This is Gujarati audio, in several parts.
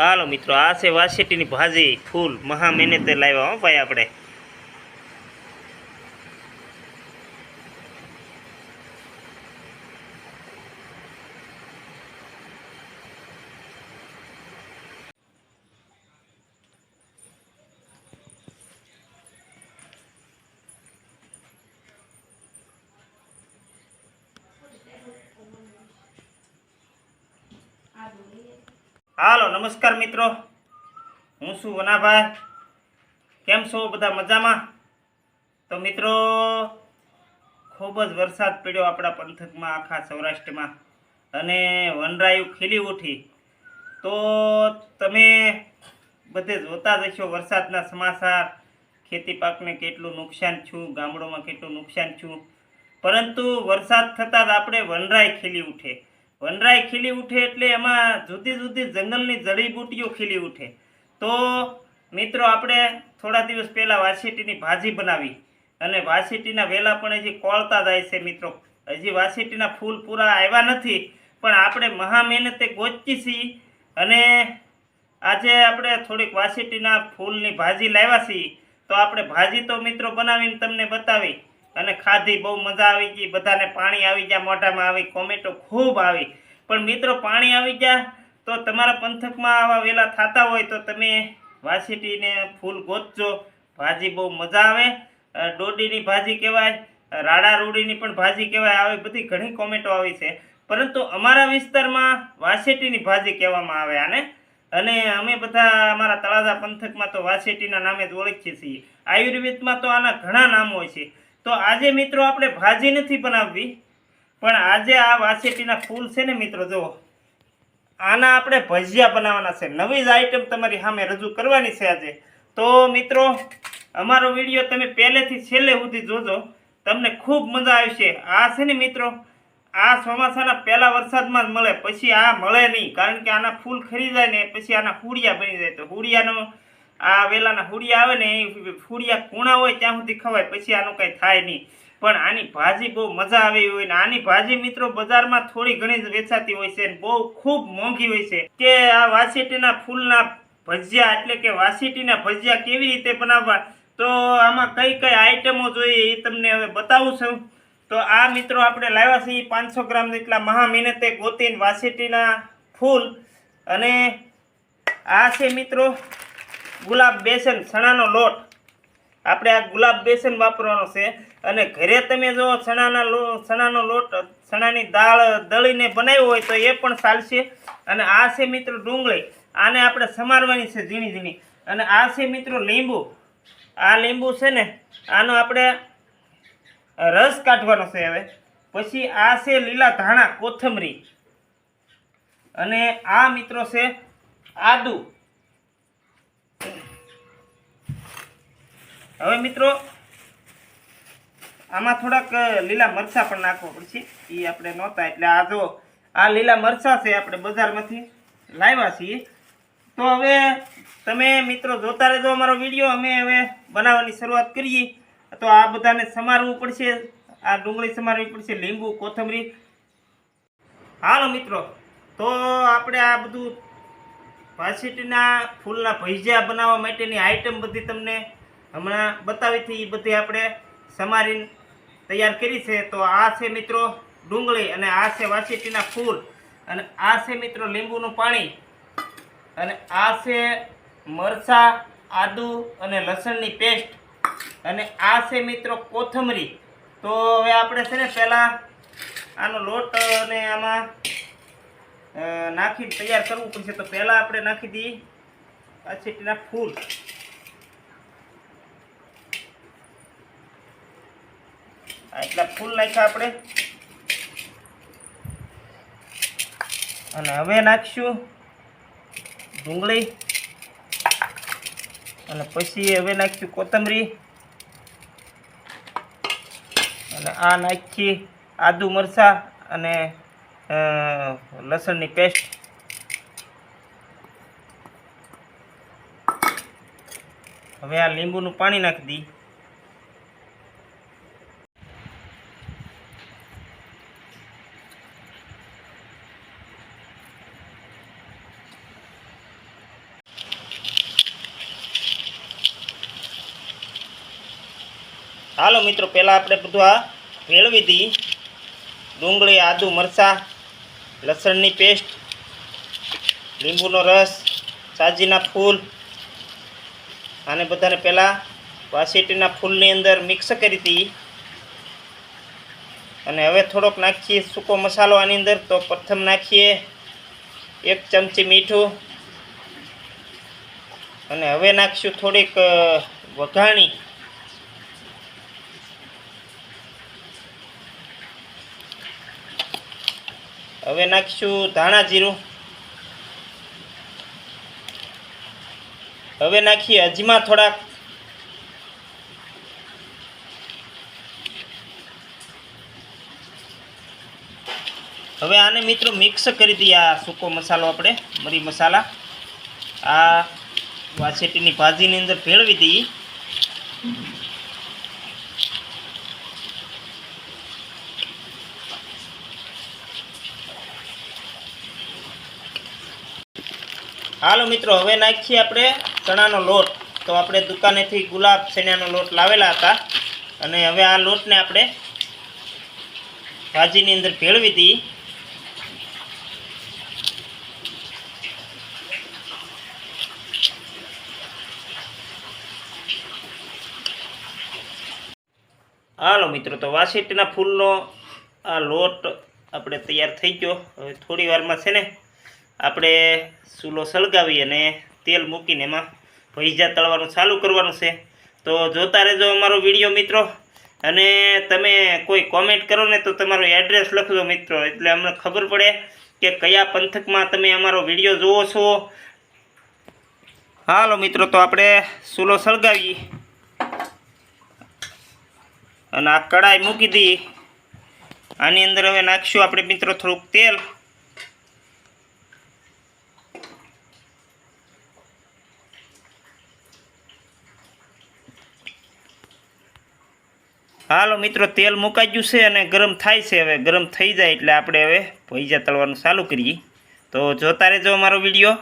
હાલો મિત્રો આ છે વાસેટીની ભાજી ફૂલ મહા મહેનતે લાવ્યા હો ભાઈ આપણે. હાલો, નમસ્કાર મિત્રો. હું છું વનાભાઈ. કેમ છો બધા મજામાં? તો મિત્રો, ખૂબ જ વરસાદ પડ્યો આપણા પંથકમાં, આખા સૌરાષ્ટ્રમાં. અને વનરાયું ખીલી ઉઠી. તો તમે બધે જોતા જ હશો વરસાદના સમાચાર. ખેતી પાકને કેટલું નુકસાન છું ગામડોમાં કેટલું નુકસાન છું પરંતુ વરસાદ થતાં જ આપણે વનરાય ખીલી ઉઠે. વનરાય ખીલી ઉઠે એટલે એમાં જુદી જુદી જંગલની જડીબૂટીઓ ખીલી ઉઠે. તો મિત્રો, આપણે થોડા દિવસ પહેલાં વાસેટીની ભાજી બનાવી અને વાસેટીના વેલા પણ હજી કોળતા જાય છે મિત્રો. હજી વાસેટીના ફૂલ પૂરા આવ્યા નથી, પણ આપણે મહા મહેનતે ગોચી છીએ અને આજે આપણે થોડીક વાસેટીના ફૂલની ભાજી લાવ્યા છીએ. તો આપણે ભાજી તો મિત્રો બનાવીને તમને બતાવી. અને ખાધી, બહુ મજા આવી ગઈ. બધાને પાણી આવી ગયા. મોઢામાં આવી કોમેન્ટો ખૂબ આવી. પણ મિત્રો, પાણી આવી ગયા તો તમારા પંથકમાં આવા વેલા થતા હોય તો તમે વાસેટીને ફૂલ ગોતજો. ભાજી બહુ મજા આવે. ડોડીની ભાજી કહેવાય રાડા રૂડીની પણ ભાજી કહેવાય. આવી બધી ઘણી કોમેન્ટો આવી છે. પરંતુ અમારા વિસ્તારમાં વાસેટીની ભાજી કહેવામાં આવે આને. અને અમે બધા અમારા તળાજા પંથકમાં તો વાસેટીના નામે જ ઓળખીએ છીએ. આયુર્વેદમાં તો આના ઘણા નામ છે. તો આજે મિત્રો આપણે ભાજી નથી બનાવવી, પણ આજે આ વાસેટીના ફૂલ છે ને મિત્રો, જુઓ. આના આપણે ભજીયા બનાવવાના છે. નવી જ આઈટમ તમારી સામે રજૂ કરવાની છે આજે. તો મિત્રો, અમારો વીડિયો તમે પહેલેથી છેલ્લે સુધી જોજો. તમને ખૂબ મજા આવશે. આ છે ને મિત્રો, આ ચોમાસાના પહેલા વરસાદમાં જ મળે. પછી આ મળે નહીં. કારણ કે આના ફૂલ ખરી જાય ને, પછી આના હુડિયા બની જાય. તો હુડિયાનો આ વેલાના હુડિયા આવે ને, એ હુડિયા કૂણા હોય ત્યાં સુધી ખવાય, પછી આનું કંઈ થાય નહીં. પણ આની ભાજી બહુ મજા આવે હોય ને, આની ભાજી મિત્રો બજારમાં થોડી ઘણી જ વેચાતી હોય છે બહુ ખૂબ મોંઘી હોય છે. કે આ વાસેટીના ફૂલના ભજીયા, એટલે કે વાસેટીના ભજીયા કેવી રીતે બનાવવા, તો આમાં કઈ કઈ આઈટમો જોઈએ એ તમને હવે બતાવું છું. તો આ મિત્રો આપણે લાવ્યા છીએ પાંચસો ગ્રામ જેટલા મહા મહેનતે ગોતીને વાસેટીના ફૂલ. અને આ છે મિત્રો ગુલાબ બેસન, ચણાનો લોટ. આપણે આ ગુલાબ બેસન વાપરવાનો છે. અને ઘરે તમે જો ચણાના લો, ચણાનો લોટ, ચણાની દાળ દળીને બનાવ્યો હોય તો એ પણ ચાલશે. અને આ છે મિત્રો ડુંગળી. આને આપણે સમારવાની છે ઝીણી ઝીણી. અને આ છે મિત્રો લીંબુ. આ લીંબુ છે ને, આનો આપણે રસ કાઢવાનો છે હવે. પછી આ છે લીલા ધાણા, કોથમરી. અને આ મિત્રો છે આદુ. હવે મિત્રો, આમાં થોડાક લીલા મરચાં પણ નાખવા પડશે. એ આપણે નહોતા, એટલે આ જો, આ લીલા મરચાં છે, આપણે બજારમાંથી લાવ્યા છીએ. તો હવે તમે મિત્રો જોતા રહેજો અમારો વીડિયો, અમે હવે બનાવવાની શરૂઆત કરીએ. તો આ બધાને સમારવું પડશે, આ ડુંગળી સમારવી પડશે, લીંબુ, કોથમરી. હાલો મિત્રો, તો આપણે આ બધું વાસેટીના ફૂલના ભજીયા બનાવવા માટેની આઈટમ બધી તમને હમણાં બતાવી હતી એ બધી આપણે સમારીને તૈયાર કરી છે. તો આ છે મિત્રો ડુંગળી અને આ છે વાસેટીના ફૂલ. અને આ છે મિત્રો લીંબુનું પાણી. અને આ છે મરચાં, આદુ અને લસણની પેસ્ટ. અને આ છે મિત્રો કોથમરી. તો હવે આપણે છે ને પહેલાં આનો લોટ અને આમાં નાખી તૈયાર કરવું પડશે. તો પહેલાં આપણે નાખી દઈએ વાસેટીના ફૂલ. એટલા ફૂલ નાખ્યા આપણે. અને હવે નાખશું ડુંગળી. અને પછી હવે નાખ્યું કોથમરી. અને આ નાખી આદુ મરચાં અને લસણની પેસ્ટ. હવે આ લીંબુનું પાણી નાખી દઈએ હાલો મિત્રો, પહેલાં આપણે બધું આ ભેળવી દઈએ ડુંગળી, આદુ, મરચાં, લસણની પેસ્ટ, લીંબુનો રસ, સાજીના ફૂલ આને બધાને પહેલાં વાસેટીના ફૂલની અંદર મિક્સ કરી દઈએ અને હવે થોડોક નાખીએ સૂકો મસાલો આની અંદર, તો પ્રથમ નાખીએ એક ચમચી મીઠું. અને હવે નાખીશું થોડીક વઘાણી. હવે નાખીશું ધાણા જીરું. હવે નાખીએ અજમા થોડાક. હવે આને મિત્રો મિક્સ કરી દઈએ આ સૂકો મસાલો આપણે, મરી મસાલા. આ વાસેટીની ભાજીની અંદર ભેળવી દઈએ. હાલો મિત્રો, હવે નાખીએ આપણે ચણાનો લોટ. તો આપણે દુકાનેથી ગુલાબ ચણાનો લોટ લાવેલા હતા. અને હવે આ લોટને આપણે ભાજીની અંદર ભેળવી દઈએ હાલો મિત્રો, તો વાસેટીના ફૂલનો આ લોટ આપણે તૈયાર થઈ ગયો. હવે થોડી વારમાં છે ને આપણે ચૂલો સળગાવી અને તેલ મૂકીને એમાં ભૈજા તળવાનું ચાલુ કરવાનું છે. તો જોતા રહેજો અમારો વીડિયો મિત્રો. અને તમે કોઈ કોમેન્ટ કરો ને તો તમારો એડ્રેસ લખજો મિત્રો. એટલે અમને ખબર પડે કે કયા પંથકમાં તમે અમારો વીડિયો જુઓ છો. હાલો મિત્રો, તો આપણે ચૂલો સળગાવીએ. અને આ કડાઈ મૂકી દઈએ આની અંદર હવે નાખશું આપણે મિત્રો થોડુંક તેલ. હાલો મિત્રો, તેલ મુકાઈ ગયું છે અને ગરમ થાય છે હવે. ગરમ થઈ જાય એટલે આપણે હવે ભૈજા તળવાનું ચાલુ કરીએ. તો જોતા રહેજો અમારો વીડિયો.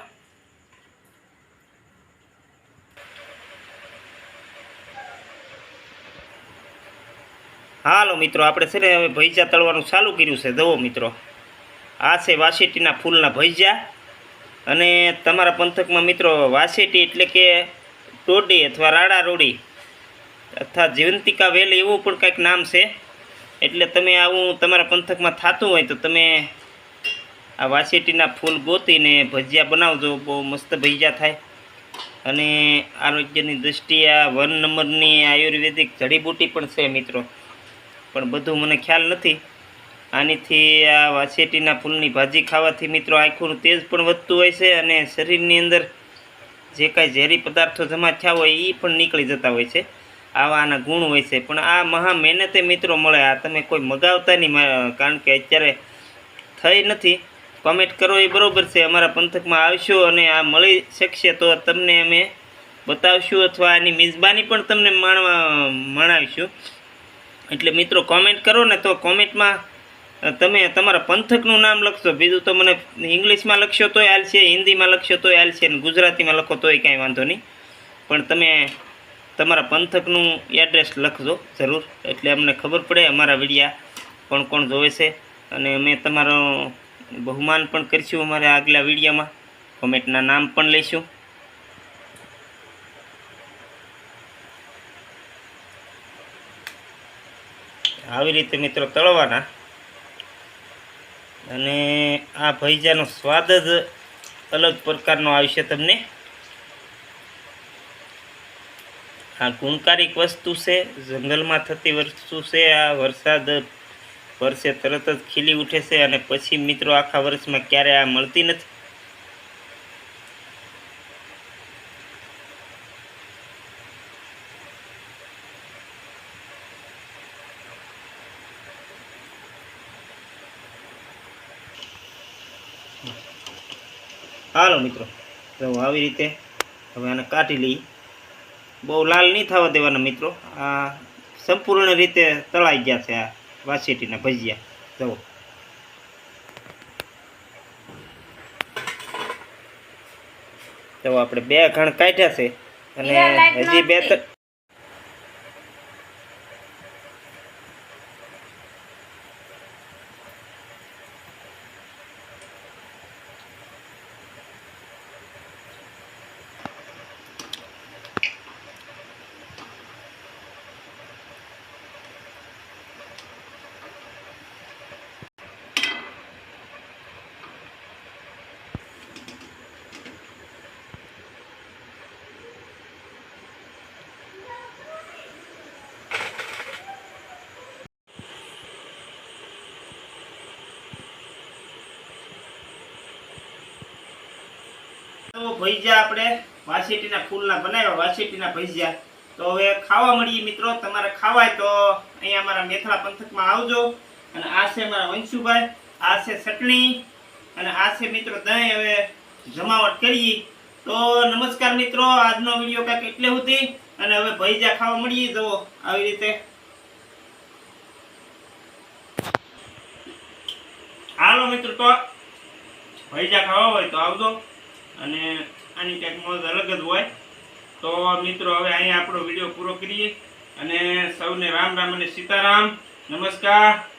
હાલો મિત્રો, આપણે છે ને હવે ભૈજા તળવાનું ચાલુ કર્યું છે. જુઓ મિત્રો, આ છે વાસેટીના ફૂલના ભૈજા અને તમારા પંથકમાં મિત્રો, વાસેટી એટલે કે ટોડી અથવા રાડા રોડી. અથવા જીવંતિકા વેલ એવું પણ કંઈક નામ છે. એટલે તમે આવું તમારા પંથકમાં થતું હોય તો તમે આ વાસેટીના ફૂલ ગોતીને ભજીયા બનાવજો, બહુ મસ્ત ભજીયા થાય. અને આરોગ્યની દૃષ્ટિએ આ વન નંબરની આયુર્વેદિક જડીબૂટી પણ છે મિત્રો. પણ બધું મને ખ્યાલ નથી. આનીથી આ વાસેટીના ફૂલની ભાજી ખાવાથી મિત્રો આંખોનું તેજ પણ વધતું હોય છે અને શરીરની અંદર જે કાંઈ ઝેરી પદાર્થો જમા થયા હોય એ પણ નીકળી જતા હોય છે. આવા આના ગુણ હોય છે. પણ આ મહા મહેનતે મિત્રો મળે. આ તમે કોઈ મગાવતા નહીં કારણ કે અત્યારે થઈ નથી. કોમેન્ટ કરો એ બરાબર છે. અમારા પંથકમાં આવશો અને આ મળી શકશે તો તમને અમે બતાવશું અથવા આની મિજબાની પણ તમને માણવા, માણાવીશું. એટલે મિત્રો કોમેન્ટ કરો ને તો કોમેન્ટમાં તમે તમારા પંથકનું નામ લખશો. બીજું તો મને ઇંગ્લિશમાં લખશો તોય હાલશે, હિન્દીમાં લખશો તોય હાલશે અને ગુજરાતીમાં લખો તોય કાંઈ વાંધો નહીં. પણ તમે તમારા પંથકનું એડ્રેસ લખજો જરૂર. એટલે અમને ખબર પડે, અમારા વિડીયા કોણ કોણ જોવે છે. અને અમે તમારો બહુમાન પણ કરીશું અમારા આગલા વિડીયામાં. કોમેન્ટના નામ પણ લઈશું. આવી રીતે મિત્રો તળવાના. અને આ ભૈજાનો સ્વાદ જ અલગ પ્રકારનો આવશે તમને. આ ગુણકારિક વસ્તુ છે, જંગલમાં થતી વસ્તુ છે, આ વરસાદ વર્ષે તરત જ ખીલી ઉઠે છે અને પછી મિત્રો આખા વર્ષમાં ક્યારે આ મળતી નથી. હાલો મિત્રો, તો આવી રીતે હવે આને કાઢી લઈએ બહુ લાલ નહીં થવા દેવાના મિત્રો. આ સંપૂર્ણ રીતે તળાઈ ગયા છે આ વાસેટીના ભજીયા. જવો તો આપણે બે ઘણ કાઢ્યા છે. અને હજી બે ભજીયા આપણે વાસેટીના ફૂલના બનાવ્યા, વાસેટીના ભજીયા. તો હવે ખાવા મળીએ મિત્રો, તમારે ખાવાય તો અહીંયા અમારા મેથળા પંથકમાં આવજો. અને આ છે મારા વંશુભાઈ, આ છે ચટણી, અને આ છે મિત્રો દહીં. હવે જમાવટ કરીએ. તો નમસ્કાર મિત્રો, આજનો વીડિયો કાંઈક એટલે સુધી. અને હવે ભજીયા ખાવા મળીએ. જવો આવી રીતે. હાલો મિત્રો, તો ભજીયા ખાવા હોય તો આવજો. અને આની કંઈક મોજ અલગ જ હોય. તો મિત્રો, હવે અહીંયા આપણો વીડિયો પૂરો કરીએ. અને સૌને રામ રામ અને સીતારામ. નમસ્કાર.